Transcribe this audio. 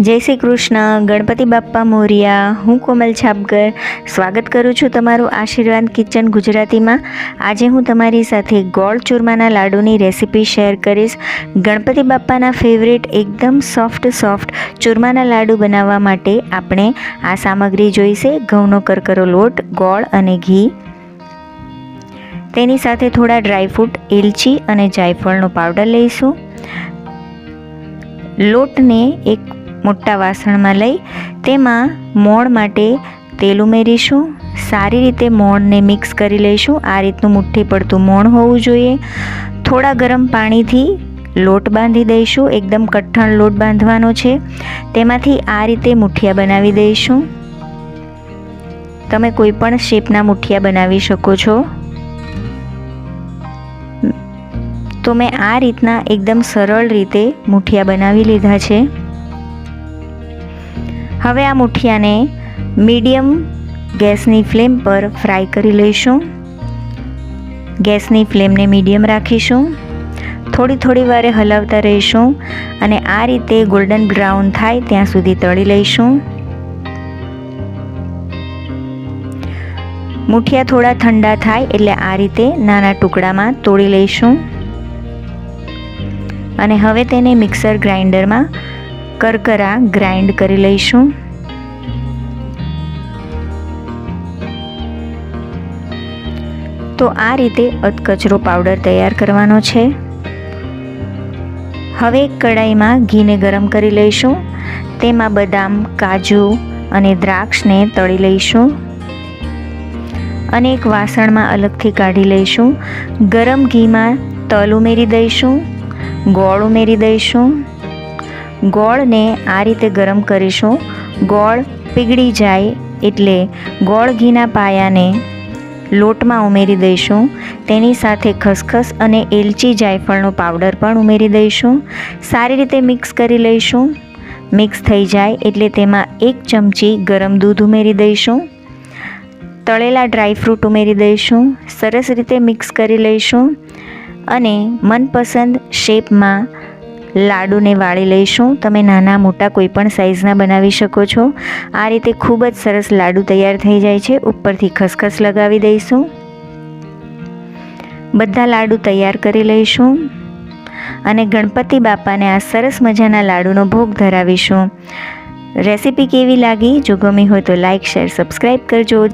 જય શ્રી કૃષ્ણ, ગણપતિ બાપ્પા મોરિયા, હું કોમલ છાપગર. સ્વાગત કરું છું તમારું આશીર્વાદ કિચન ગુજરાતીમાં. આજે હું તમારી સાથે ગોળ ચૂરમાના લાડુની રેસીપી શેર કરીશ. ગણપતિ બાપ્પાના ફેવરેટ એકદમ સોફ્ટ સોફ્ટ ચૂરમાના લાડુ બનાવવા માટે આપણે આ સામગ્રી જોઈશે. ઘઉંનો કરકરો લોટ, ગોળ અને ઘી. તેની સાથે થોડા ડ્રાયફ્રૂટ એલચી અને જાયફળનો પાવડર લઈશું. લોટને એક મોટા વાસણમાં લઈ તેમાં મોણ માટે તેલ ઉમેરીશું. સારી રીતે મોણને મિક્સ કરી લઈશું. આ રીતનું મુઠ્ઠી પડતું મોણ હોવું જોઈએ. થોડા ગરમ પાણીથી લોટ બાંધી દઈશું. એકદમ કઠણ લોટ બાંધવાનો છે. તેમાંથી આ રીતે મુઠિયા બનાવી દઈશું. તમે કોઈ પણ શેપના મુઠિયા બનાવી શકો છો. તો મેં આ રીતના એકદમ સરળ રીતે મુઠિયા બનાવી લીધા છે. હવે આ મુઠિયાને મીડિયમ ગેસની ફ્લેમ પર ફ્રાય કરી લઈશું. ગેસની ફ્લેમને મીડિયમ રાખીશું. થોડી થોડી વારે હલાવતા રહીશું અને આ રીતે ગોલ્ડન બ્રાઉન થાય ત્યાં સુધી તળી લઈશું. મુઠિયા થોડા ઠંડા થાય એટલે આ રીતે નાના ટુકડામાં તોડી લઈશું. અને હવે તેને મિક્સર ગ્રાઇન્ડરમાં કરકરા ગ્રાઇન્ડ કરી લઈશું. તો આ રીતે અધકચરો પાવડર તૈયાર કરવાનો છે. હવે કડાઈમાં ઘીને ગરમ કરી લઈશું. તેમાં બદામ, કાજુ અને દ્રાક્ષને તળી લઈશું. અને એક વાસણમાં અલગથી કાઢી લઈશું. ગરમ ઘીમાં તલ ઉમેરી દઈશું. ગોળ ઉમેરી દઈશું. ગોળને આ રીતે ગરમ કરીશું. ગોળ પીગળી જાય એટલે ગોળ ઘીના પાયાને લોટમાં ઉમેરી દઈશું. તેની સાથે ખસખસ અને એલચી જાયફળનો પાવડર પણ ઉમેરી દઈશું. સારી રીતે મિક્સ કરી લઈશું. મિક્સ થઈ જાય એટલે તેમાં એક ચમચી ગરમ દૂધ ઉમેરી દઈશું. તળેલા ડ્રાયફ્રૂટ ઉમેરી દઈશું. સરસ રીતે મિક્સ કરી લઈશું. અને મનપસંદ શેપમાં લાડુને વાળી લઈશું. તમે નાના મોટા કોઈ પણ સાઇઝના બનાવી શકો છો. આ રીતે ખૂબ જ સરસ લાડુ તૈયાર થઈ જાય છે. ઉપરથી ખસખસ લગાવી દઈશું. બધા લાડુ તૈયાર કરી લઈશું. અને ગણપતિ બાપાને આ સરસ મજાના લાડુનો ભોગ ધરાવીશું. રેસીપી કેવી લાગી? જો ગમી હોય તો લાઇક શેર સબસ્ક્રાઈબ કરજો.